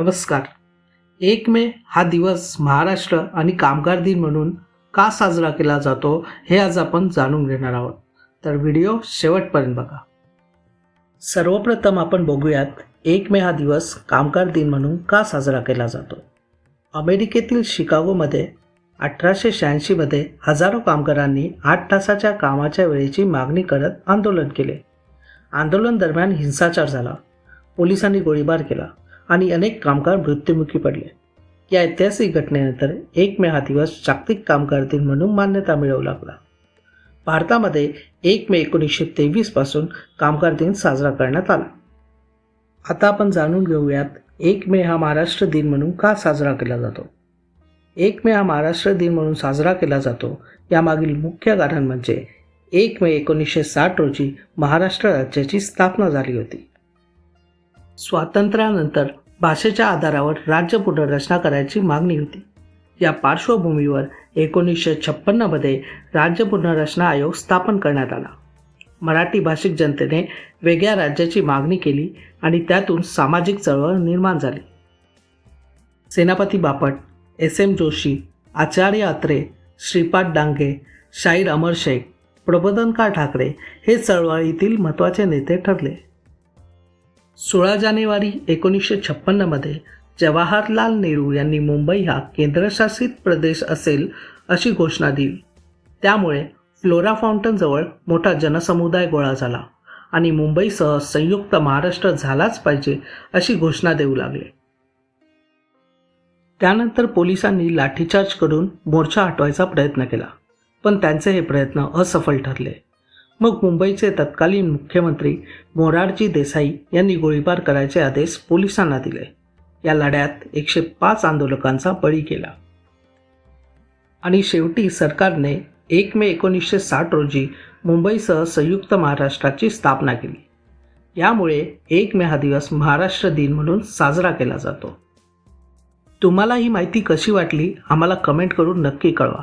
नमस्कार. एक मे हा दिवस महाराष्ट्र आणि कामगार दिन म्हणून का साजरा केला जातो हे आज आपण जाणून घेणार आहोत. तर व्हिडिओ शेवटपर्यंत बघा. सर्वप्रथम आपण बघूयात एक मे हा दिवस कामगार दिन म्हणून का साजरा केला जातो. अमेरिकेतील शिकागोमध्ये अठराशे शहाऐंशीमध्ये हजारो कामगारांनी आठ तासाच्या कामाच्या वेळेची मागणी करत आंदोलन केले. आंदोलन दरम्यान हिंसाचार झाला. पोलिसांनी गोळीबार केला. आणि अनेक कामगार मृत्युमुखी पडले. या ऐतिहासिक घटनेनंतर एक मे हा दिवस जागतिक कामगार दिन म्हणून मान्यता मिळवू लागला. भारतामध्ये एक मे एकोणीसशे तेवीसपासून कामगार दिन साजरा करण्यात आला. आता आपण जाणून घेऊयात एक मे हा महाराष्ट्र दिन म्हणून का साजरा केला जातो. एक मे हा महाराष्ट्र दिन म्हणून साजरा केला जातो यामागील मुख्य कारण म्हणजे एक मे एकोणीसशे साठ रोजी महाराष्ट्र राज्याची स्थापना झाली होती. स्वातंत्र्यानंतर भाषेच्या आधारावर राज्य पुनर्रचना करायची मागणी होती. या पार्श्वभूमीवर एकोणीसशे छप्पन्नमध्ये राज्य पुनर्रचना आयोग स्थापन करण्यात आला. मराठी भाषिक जनतेने वेगळ्या राज्याची मागणी केली आणि त्यातून सामाजिक चळवळ निर्माण झाली. सेनापती बापट एस एम जोशी आचार्य अत्रे श्रीपाद डांगे शाहीर अमर शेख प्रबोधनकार ठाकरे हे चळवळीतील महत्त्वाचे नेते ठरले. सोळा जानेवारी एकोणीसशे छप्पन्नमध्ये जवाहरलाल नेहरू यांनी मुंबई हा केंद्रशासित प्रदेश असेल अशी घोषणा दिली. त्यामुळे फ्लोरा फाउंटनजवळ मोठा जनसमुदाय गोळा झाला आणि मुंबईसह संयुक्त महाराष्ट्र झालाच पाहिजे अशी घोषणा देऊ लागले. त्यानंतर पोलिसांनी लाठीचार्ज करून मोर्चा हटवायचा प्रयत्न केला पण त्यांचे हे प्रयत्न असफल ठरले. मग मुंबईचे तत्कालीन मुख्यमंत्री मोरारजी देसाई यांनी गोळीबार करायचे आदेश पोलिसांना दिले. या लढ्यात एकशे पाच आंदोलकांचा बळी गेला. आणि शेवटी सरकारने एक मे एकोणीसशे साठ रोजी मुंबईसह संयुक्त महाराष्ट्राची स्थापना केली. यामुळे एक मे हा दिवस महाराष्ट्र दिन म्हणून साजरा केला जातो. तुम्हाला ही माहिती कशी वाटली आम्हाला कमेंट करून नक्की कळवा.